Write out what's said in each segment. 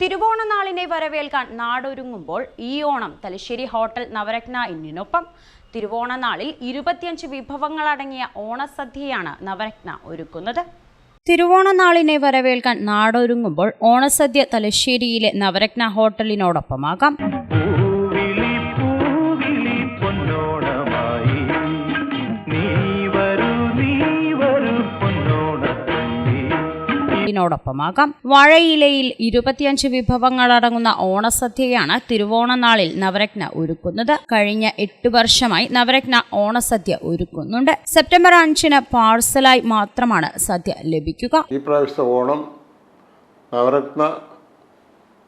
തിരുവോണനാളിനെ വരവേൽക്കാൻ നാടൊരുങ്ങുമ്പോൾ ഈ ഓണം തലശ്ശേരി ഹോട്ടൽ നവരത്ന ഇന്നിനൊപ്പം തിരുവോണനാളിൽ ഇരുപത്തിയഞ്ച് വിഭവങ്ങളടങ്ങിയ ഓണസദ്യയാണ് നവരത്ന ഒരുക്കുന്നത്. തിരുവോണനാളിനെ വരവേൽക്കാൻ നാടൊരുങ്ങുമ്പോൾ ഓണസദ്യ തലശ്ശേരിയിലെ നവരത്ന ഹോട്ടലിനോടൊപ്പമാകാം. ോടൊപ്പമാകാം വാഴയിലയിൽ ഇരുപത്തിയഞ്ച് വിഭവങ്ങളടങ്ങുന്ന ഓണസദ്യയാണ് തിരുവോണനാളിൽ നവരത്ന ഒരുക്കുന്നത്. കഴിഞ്ഞ എട്ട് വർഷമായി നവരത്ന ഓണസദ്യ ഒരുക്കുന്നുണ്ട്. സെപ്റ്റംബർ അഞ്ചിന് പാഴ്സലായി മാത്രമാണ് സദ്യ ലഭിക്കുക. ഈ പ്രാവശ്യത്തെ ഓണം നവരത്ന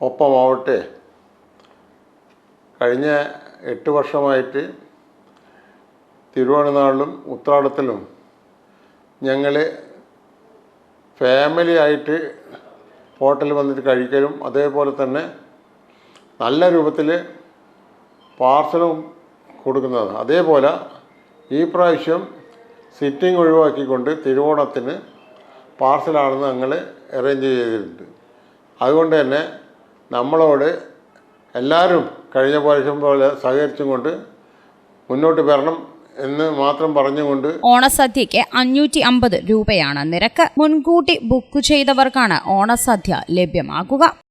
ഒപ്പമാവട്ടെ കഴിഞ്ഞ എട്ട് വർഷമായിട്ട് തിരുവോണനാളിലും ഉത്രാടത്തിലും ഞങ്ങൾ ഫാമിലി ആയിട്ട് ഹോട്ടലിൽ വന്നിട്ട് കഴിക്കലും അതേപോലെ തന്നെ നല്ല രൂപത്തിൽ പാർസലും കൊടുക്കുന്നതാണ്. അതേപോലെ ഈ പ്രാവശ്യം സിറ്റിംഗ് ഒഴിവാക്കിക്കൊണ്ട് തിരുവോണത്തിന് പാർസലാണെന്ന് ഞങ്ങൾ അറേഞ്ച് ചെയ്തിട്ടുണ്ട്. അതുകൊണ്ട് തന്നെ നമ്മളോട് എല്ലാവരും കഴിഞ്ഞ പ്രാവശ്യം പോലെ സഹകരിച്ചും കൊണ്ട് മുന്നോട്ട് വരണം. എന്ന് മാത്രം പറഞ്ഞുകൊണ്ട് ഓണസദ്യയ്ക്ക് അഞ്ഞൂറ്റി അമ്പത് രൂപയാണ് നിരക്ക്. മുൻകൂട്ടി ബുക്ക് ചെയ്തവർക്കാണ് ഓണസദ്യ ലഭ്യമാകുക.